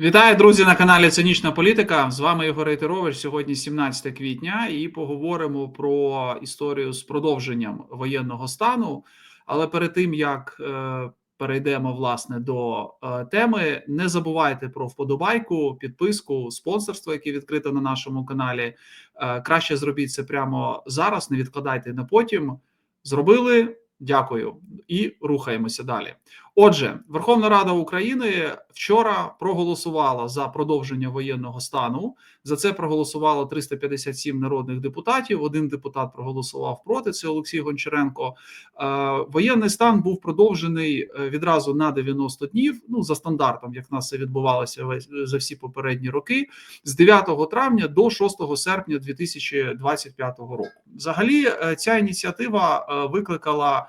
Вітаю, друзі, на каналі Цинічна Політика. З вами Ігор Рейтерович. Сьогодні 17 квітня, і поговоримо про історію з продовженням воєнного стану. Але перед тим як е, перейдемо власне до е, теми, не забувайте про вподобайку, підписку, спонсорство, яке відкрите на нашому каналі. Е, краще зробіть це прямо зараз. Не відкладайте на потім. Зробили. Дякую і рухаємося далі. Отже, Верховна Рада України вчора проголосувала за продовження воєнного стану. За це проголосувало 357 народних депутатів. Один депутат проголосував проти. Це Олексій Гончаренко. Е, воєнний стан був продовжений е, відразу на 90 днів. Ну за стандартом, як в нас це відбувалося за всі попередні роки, з 9 травня до 6 серпня 2025 року. Взагалі, е, ця ініціатива викликала.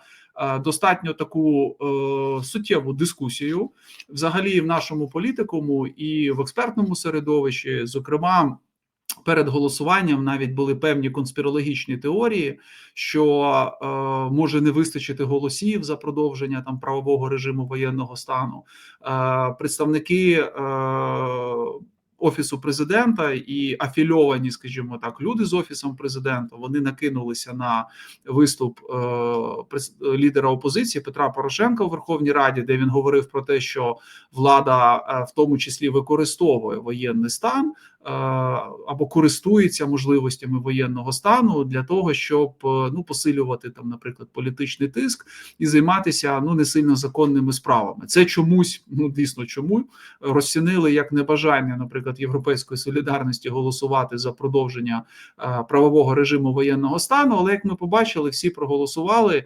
Достатньо таку е, суттєву дискусію взагалі в нашому політикуму і в експертному середовищі, зокрема. Перед голосуванням навіть були певні конспірологічні теорії, що е, може не вистачити голосів за продовження там правового режиму воєнного стану. Е, Представники е, офісу президента і афільовані, скажімо так, люди з офісом президента вони накинулися на виступ е, лідера опозиції Петра Порошенка у Верховній Раді, де він говорив про те, що влада е, в тому числі використовує воєнний стан. Е, або користується можливостями воєнного стану для того, щоб е, ну посилювати там, наприклад, політичний тиск і займатися ну не сильно законними справами. Це чомусь ну дійсно чому розцінили як небажання, наприклад, європейської солідарності голосувати за продовження е, правового режиму воєнного стану. Але як ми побачили, всі проголосували,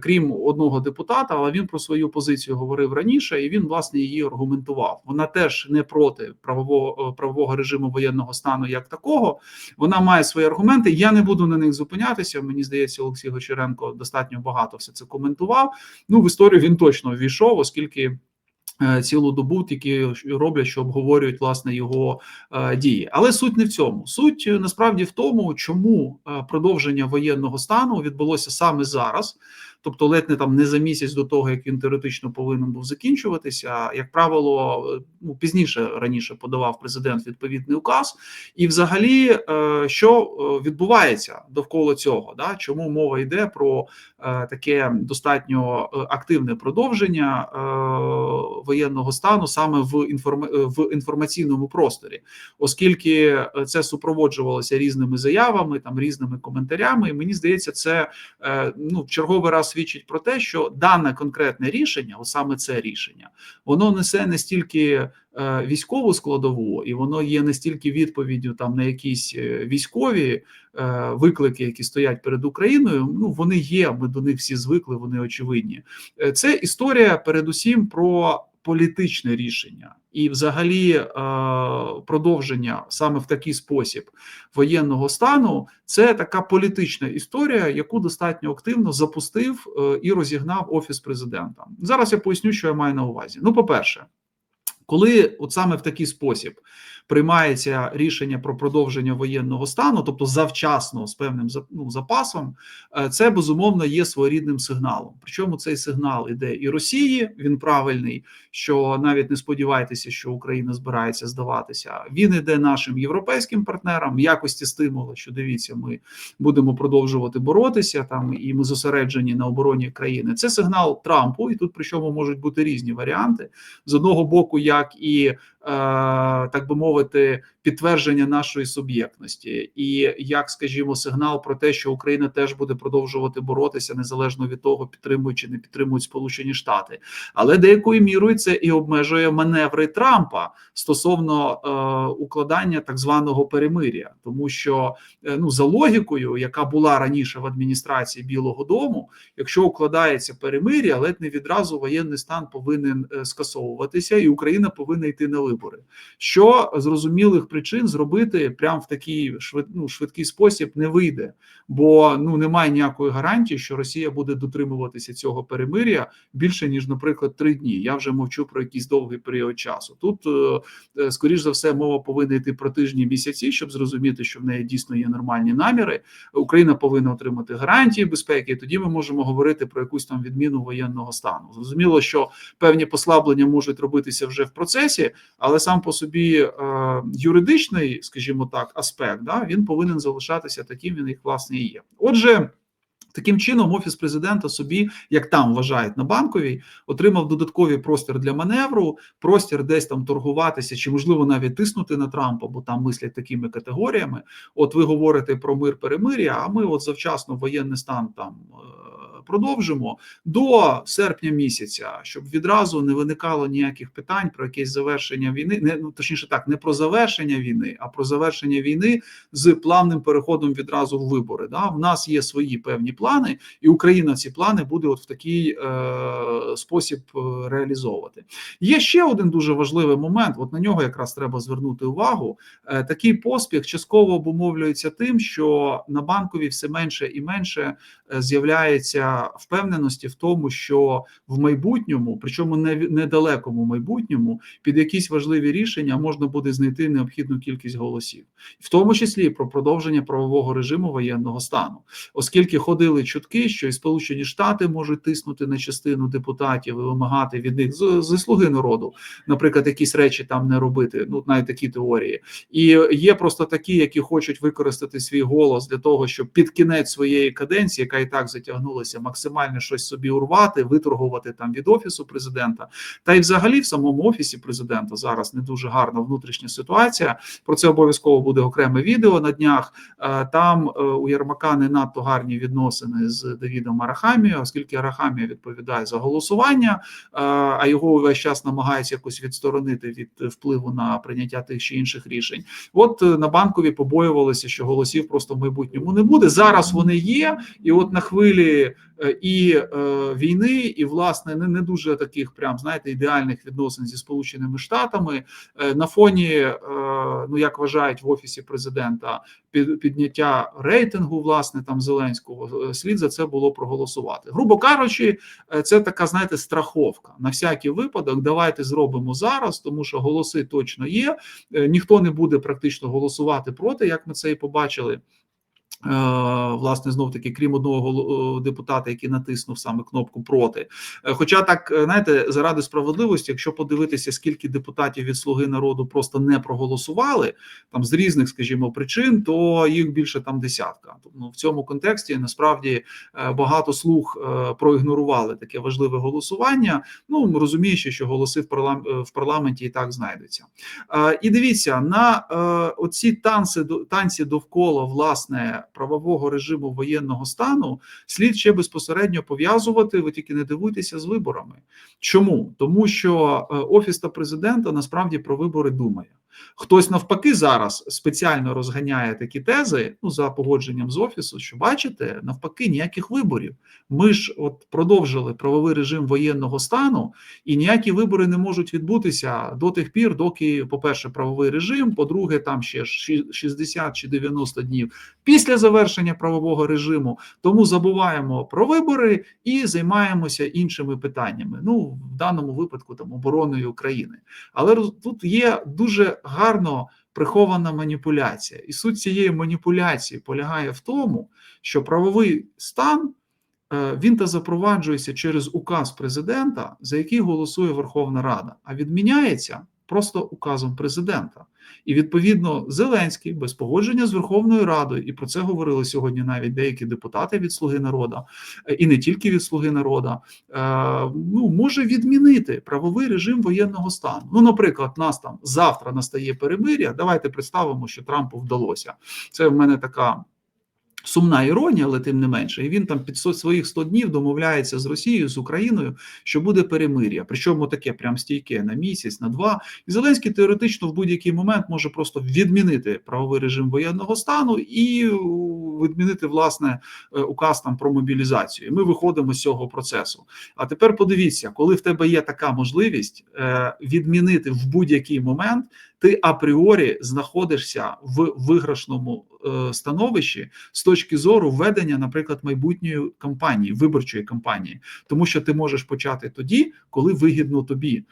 крім одного депутата. Але він про свою позицію говорив раніше, і він власне її аргументував. Вона теж не проти правового правового режиму воєнного воєнного стану як такого. Вона має свої аргументи. Я не буду на них зупинятися. Мені здається, Олексій Гочеренко достатньо багато все це коментував. Ну в історію він точно ввійшов, оскільки. Е, цілу добу тільки роблять, що обговорюють власне його е, дії, але суть не в цьому. Суть е, насправді в тому, чому е, продовження воєнного стану відбулося саме зараз тобто ледь не там не за місяць до того, як він теоретично повинен був закінчуватися. Як правило, ну пізніше раніше подавав президент відповідний указ, і взагалі, е, що е, відбувається довкола цього, да чому мова йде про е, таке достатньо активне продовження воєнного стану саме в інформ... в інформаційному просторі, оскільки це супроводжувалося різними заявами, там різними коментарями, і мені здається, це ну в черговий раз свідчить про те, що дане конкретне рішення, от саме це рішення, воно несе не стільки е, військову складову, і воно є не стільки відповіддю там на якісь е, військові е, виклики, які стоять перед Україною. Ну вони є. Ми до них всі звикли. Вони очевидні. Це історія, передусім, про політичне рішення і, взагалі, е, продовження саме в такий спосіб воєнного стану це така політична історія, яку достатньо активно запустив е, і розігнав офіс президента. Зараз я поясню, що я маю на увазі. Ну, по перше. Коли от саме в такий спосіб приймається рішення про продовження воєнного стану, тобто завчасно з певним ну, запасом, е, це безумовно є своєрідним сигналом. Причому цей сигнал іде і Росії, він правильний, що навіть не сподівайтеся, що Україна збирається здаватися. Він іде нашим європейським партнерам в якості стимулу, що дивіться, ми будемо продовжувати боротися там, і ми зосереджені на обороні країни. Це сигнал Трампу, і тут причому можуть бути різні варіанти з одного боку, як і так би мовити, підтвердження нашої суб'єктності, і як, скажімо, сигнал про те, що Україна теж буде продовжувати боротися незалежно від того, підтримують чи не підтримують Сполучені Штати, але деякою мірою це і обмежує маневри Трампа стосовно е, укладання так званого перемиря, тому що е, ну за логікою, яка була раніше в адміністрації Білого Дому, якщо укладається перемиря, ледь не відразу воєнний стан повинен е, скасовуватися, і Україна повинна йти на вибори. Що зрозумілих причин зробити прямо в такий швид, ну, швидкий спосіб не вийде, бо ну немає ніякої гарантії, що Росія буде дотримуватися цього перемиря більше ніж, наприклад, три дні. Я вже мовчу про якийсь довгий період часу. Тут е, е, скоріш за все мова повинна йти про тижні місяці, щоб зрозуміти, що в неї дійсно є нормальні наміри. Україна повинна отримати гарантії безпеки. і Тоді ми можемо говорити про якусь там відміну воєнного стану. Зрозуміло, що певні послаблення можуть робитися вже в процесі, але сам по собі е, юридичний, скажімо так, аспект, да, він повинен залишатися таким, він як власне і є. Отже. Таким чином, офіс президента собі, як там вважають на банковій, отримав додатковий простір для маневру, простір десь там торгуватися, чи можливо навіть тиснути на Трампа, бо там мислять такими категоріями. От ви говорите про мир перемир'я. А ми, от завчасно, воєнний стан там продовжимо до серпня місяця, щоб відразу не виникало ніяких питань про якесь завершення війни. Не ну точніше, так не про завершення війни, а про завершення війни з плавним переходом відразу в вибори. Да, в нас є свої певні плани, і Україна ці плани буде от в такий е, спосіб е, реалізовувати. Є ще один дуже важливий момент. От на нього якраз треба звернути увагу. Е, такий поспіх частково обумовлюється тим, що на банковій все менше і менше е, з'являється впевненості в тому, що в майбутньому, причому не недалекому майбутньому, під якісь важливі рішення можна буде знайти необхідну кількість голосів, в тому числі про продовження правового режиму воєнного стану, оскільки ходили чутки, що і Сполучені Штати можуть тиснути на частину депутатів і вимагати від них зі слуги народу, наприклад, якісь речі там не робити. Ну навіть такі теорії, і є просто такі, які хочуть використати свій голос для того, щоб під кінець своєї каденції, яка і так затягнулася максимально щось собі урвати, виторгувати там від офісу президента. Та й взагалі в самому офісі президента зараз не дуже гарна внутрішня ситуація. Про це обов'язково буде окреме відео на днях. Е, там е, у Єрмака не надто гарні відносини з Давідом Арахамією, оскільки Арахамія відповідає за голосування, е, а його весь час намагається якось відсторонити від впливу на прийняття тих чи інших рішень. От на банкові побоювалися, що голосів просто в майбутньому не буде. Зараз вони є, і от на хвилі і е, війни, і власне не не дуже таких, прям знаєте, ідеальних відносин зі сполученими штатами е, на фоні, е, ну як вважають в офісі президента, під підняття рейтингу, власне, там Зеленського е, слід за це було проголосувати. Грубо кажучи, е, це така, знаєте, страховка на всякий випадок. Давайте зробимо зараз, тому що голоси точно є. Ніхто не буде практично голосувати проти, як ми це і побачили. Е, власне, знов таки, крім одного депутата, який натиснув саме кнопку проти. Е, хоча так е, знаєте, заради справедливості, якщо подивитися, скільки депутатів від слуги народу просто не проголосували там з різних, скажімо, причин, то їх більше там десятка. Тому в цьому контексті насправді багато слуг проігнорували таке важливе голосування. Ну розуміючи, що голоси в парламенті і так знайдуться. І дивіться на оці танці танці довкола власне правового режиму воєнного стану слід ще безпосередньо пов'язувати. Ви тільки не дивуйтеся з виборами. Чому тому, що е, офіс та президента насправді про вибори думає. Хтось навпаки зараз спеціально розганяє такі тези, ну за погодженням з офісу, що бачите, навпаки, ніяких виборів. Ми ж от продовжили правовий режим воєнного стану, і ніякі вибори не можуть відбутися до тих пір, доки, по-перше, правовий режим, по-друге, там ще 60 чи 90 днів після завершення правового режиму. Тому забуваємо про вибори і займаємося іншими питаннями. Ну в даному випадку там обороною України. Але тут є дуже гарно прихована маніпуляція, і суть цієї маніпуляції полягає в тому, що правовий стан е, він та запроваджується через указ президента, за який голосує Верховна Рада, а відміняється просто указом президента. І відповідно Зеленський без погодження з Верховною Радою, і про це говорили сьогодні навіть деякі депутати від Слуги народу, е, і не тільки від Слуги народу, е, ну може відмінити правовий режим воєнного стану. Ну, наприклад, нас там завтра настає перемир'я. Давайте представимо, що Трампу вдалося. Це в мене така. Сумна іронія, але тим не менше, і він там під своїх 100 днів домовляється з Росією з Україною, що буде перемир'я. Причому таке прям стійке на місяць, на два. І Зеленський теоретично в будь-який момент може просто відмінити правовий режим воєнного стану і відмінити власне е, указ там про мобілізацію. Ми виходимо з цього процесу. А тепер подивіться, коли в тебе є така можливість е, відмінити в будь-який момент, ти апріорі знаходишся в виграшному е, становищі з точки зору ведення, наприклад, майбутньої кампанії, виборчої кампанії, тому що ти можеш почати тоді, коли вигідно тобі.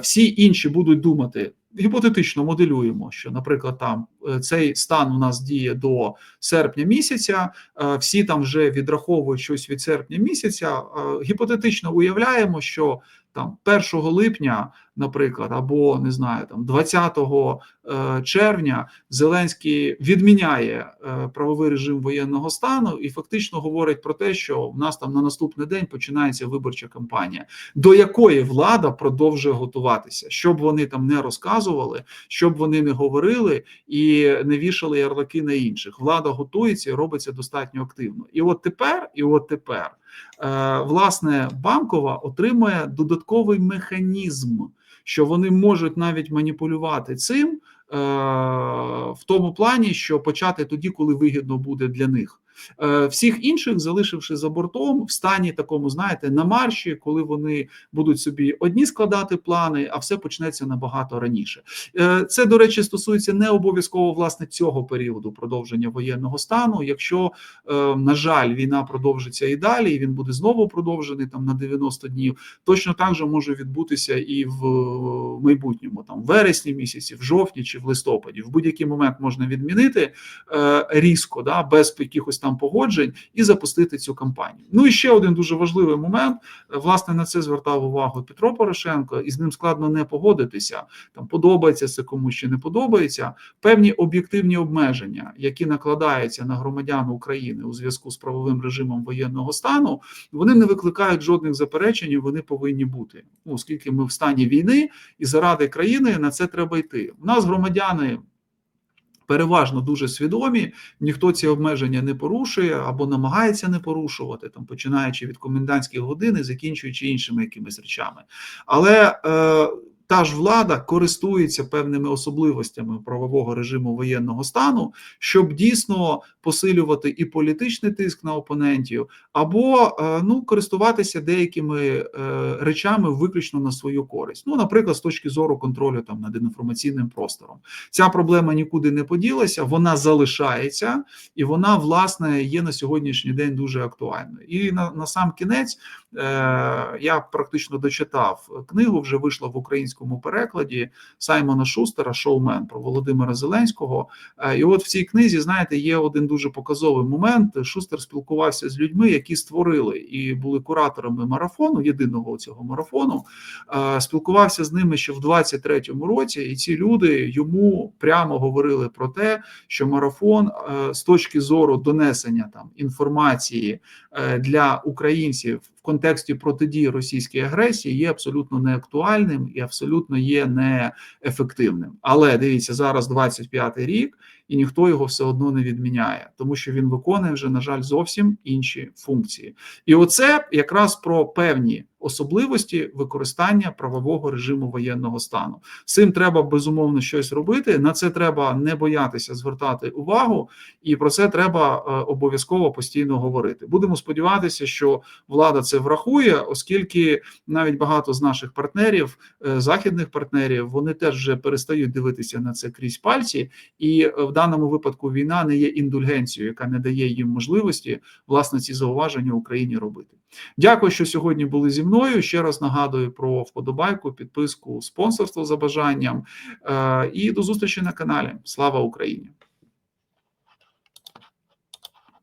Всі інші будуть думати гіпотетично моделюємо, що, наприклад, там е, цей стан у нас діє до серпня місяця, е, всі там вже відраховують щось від серпня місяця. Е, гіпотетично уявляємо, що там 1 липня, наприклад, або не знаю, там 20 е, червня Зеленський відміняє е, правовий режим воєнного стану і фактично говорить про те, що в нас там на наступний день починається виборча кампанія, до якої влада продовжує готуватися, щоб вони там не розказували, щоб вони не говорили і не вішали ярлики на інших. Влада готується і робиться достатньо активно. І от тепер, і от тепер. Е, власне, банкова отримує додатковий механізм, що вони можуть навіть маніпулювати цим е, в тому плані, що почати тоді, коли вигідно буде для них. Е, всіх інших, залишивши за бортом, в стані такому, знаєте, на марші, коли вони будуть собі одні складати плани, а все почнеться набагато раніше. Е, це, до речі, стосується не обов'язково власне цього періоду продовження воєнного стану. Якщо, е, на жаль, війна продовжиться і далі, і він буде знову продовжений там на 90 днів, точно так же може відбутися і в майбутньому, там в вересні місяці, в жовтні чи в листопаді. В будь-який момент можна відмінити різко, да, без якихось там погоджень і запустити цю кампанію. Ну і ще один дуже важливий момент. Власне на це звертав увагу Петро Порошенко, і з ним складно не погодитися. Там подобається це комусь чи не подобається. Певні об'єктивні обмеження, які накладаються на громадян України у зв'язку з правовим режимом воєнного стану, вони не викликають жодних заперечень. Вони повинні бути, ну, оскільки ми в стані війни, і заради країни на це треба йти. У нас громадяни переважно дуже свідомі, ніхто ці обмеження не порушує або намагається не порушувати, там починаючи від комендантських годин і закінчуючи іншими якимись речами. Але е, та ж влада користується певними особливостями правового режиму воєнного стану, щоб дійсно посилювати і політичний тиск на опонентів, або е, ну користуватися деякими е, речами виключно на свою користь. Ну, наприклад, з точки зору контролю там над інформаційним простором, ця проблема нікуди не поділася, вона залишається, і вона власне є на сьогоднішній день дуже актуальною. І на, на сам кінець е, я практично дочитав книгу, вже вийшла в українському перекладі Саймона Шустера, шоумен про Володимира Зеленського. І от в цій книзі, знаєте, є один дуже показовий момент. Шустер спілкувався з людьми, які створили і були кураторами марафону, єдиного цього марафону. Спілкувався з ними ще в 23-му році, і ці люди йому прямо говорили про те, що марафон з точки зору донесення там інформації е, для українців контексті протидії російській агресії є абсолютно неактуальним і абсолютно є неефективним. Але дивіться, зараз 25-й рік, і ніхто його все одно не відміняє, тому що він виконує вже, на жаль, зовсім інші функції. І оце якраз про певні особливості використання правового режиму воєнного стану. З цим треба безумовно щось робити. На це треба не боятися звертати увагу, і про це треба е, обов'язково постійно говорити. Будемо сподіватися, що влада це врахує, оскільки навіть багато з наших партнерів, е, західних партнерів, вони теж вже перестають дивитися на це крізь пальці, і в даному випадку війна не є індульгенцією, яка не дає їм можливості власне ці зауваження Україні робити. Дякую, що сьогодні були зі мною. Ще раз нагадую про вподобайку, підписку, спонсорство за бажанням. Е, і до зустрічі на каналі. Слава Україні!